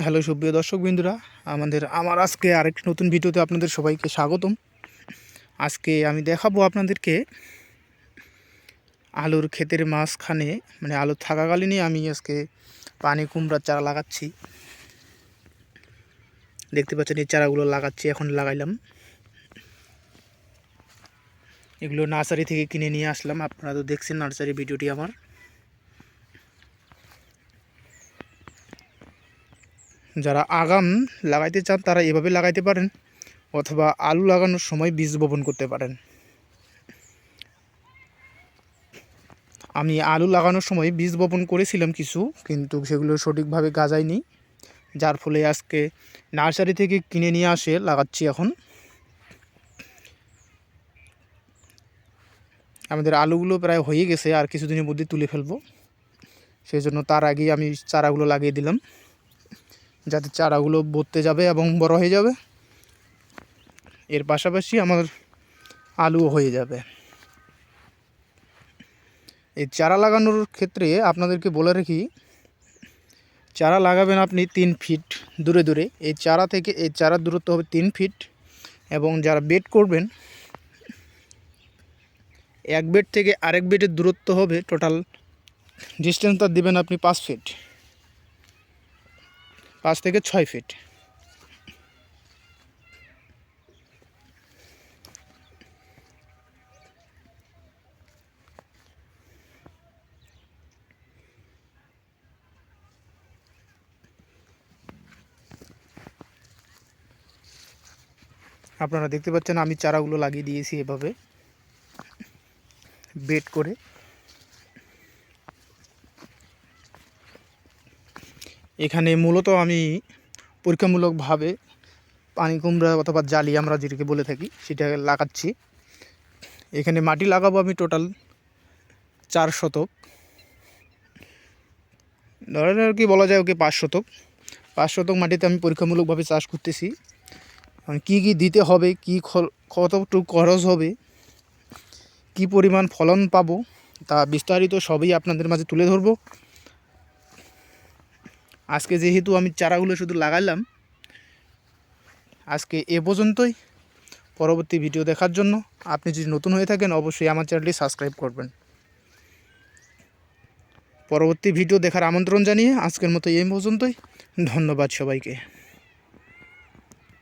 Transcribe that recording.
Hello সুপ্রিয় দর্শক বিন্দুরা, আমাদের আমার আজকে আরেকটি নতুন ভিডিওতে আপনাদের সবাইকে স্বাগতম। আজকে আমি দেখাবো আপনাদেরকে আলুর ক্ষেতের মাঝখানে মানে আলু থাকাকালীনই আমি আজকে পানি কুমড়ার চারা লাগাচ্ছি। দেখতে পাচ্ছেন এই চারাগুলো লাগাচ্ছি, এখন লাগাইলাম। এগুলো নার্সারি থেকে কিনে নিয়ে আসলাম, আপনারা তো দেখছেন নার্সারি ভিডিওটি আমার। যারা আগাম লাগাইতে চান, তারা এভাবে লাগাইতে পারেন অথবা আলু লাগানোর সময় বীজ বপন করতে পারেন। আমি আলু লাগানোর সময় বীজ বপন করেছিলাম কিছু, কিন্তু সেগুলো সঠিকভাবে গাজায়নি, যার ফলে আজকে নার্সারি থেকে কিনে নিয়ে আসে, লাগাচ্ছি এখন। আমাদের আলুগুলো প্রায় হয়ে গেছে, আর কিছুদিনের মধ্যে তুলে ফেলব। সেই জন্য তার আগেই আমি চারাগুলো লাগিয়ে দিলাম। যাতে চারাগুলো বর্তে যাবে এবং বড় হয়ে যাবে। এর পাশাপাশি আমার আলুও হয়ে যাবে। এই চারা লাগানোর ক্ষেত্রে আপনাদেরকে বলে রাখি, চারা লাগাবেন আপনি তিন ফিট দূরে দূরে। এই চারা থেকে, এই চারার দূরত্ব হবে তিন ফিট এবং যারা বেড করবেন, এক বেড থেকে আরেক বেডের দূরত্ব হবে টোটাল ডিস্টেন্সটা দেবেন আপনি পাঁচ ফিট। পাঁচ থেকে ছয় ফিট আপনারা দেখতে পাচ্ছেন আমি চারাগুলো লাগিয়ে দিয়েছি এভাবে। বেড করে। এখানে মূলত আমি পরীক্ষামূলকভাবে পানি কুমড়া অথবা জালি আমরা যেটাকে বলে থাকি, সেটা লাগাচ্ছি। এখানে মাটি লাগাবো আমি টোটাল চার শতক। ধরেন আর কি বলা যায় ওকে পাঁচ শতক। পাঁচ শতক মাটিতে আমি পরীক্ষামূলকভাবে চাষ করতেছি। কী কী দিতে হবে, কী কতটুকু খরচ হবে, কি পরিমাণ ফলন পাবো, তা বিস্তারিত সবই আপনাদের মাঝে তুলে ধরবো। আজকে যেহেতু আমি চারাগুলো শুধু লাগাইলাম, আজকে এ পর্যন্তই। পরবর্তী ভিডিও দেখার জন্য আপনি যদি নতুন হয়ে থাকেন, অবশ্যই আমার চ্যানেলটি সাবস্ক্রাইব করবেন। পরবর্তী ভিডিও দেখার আমন্ত্রণ জানিয়ে আজকের মতো এই পর্যন্তই। ধন্যবাদ সবাইকে।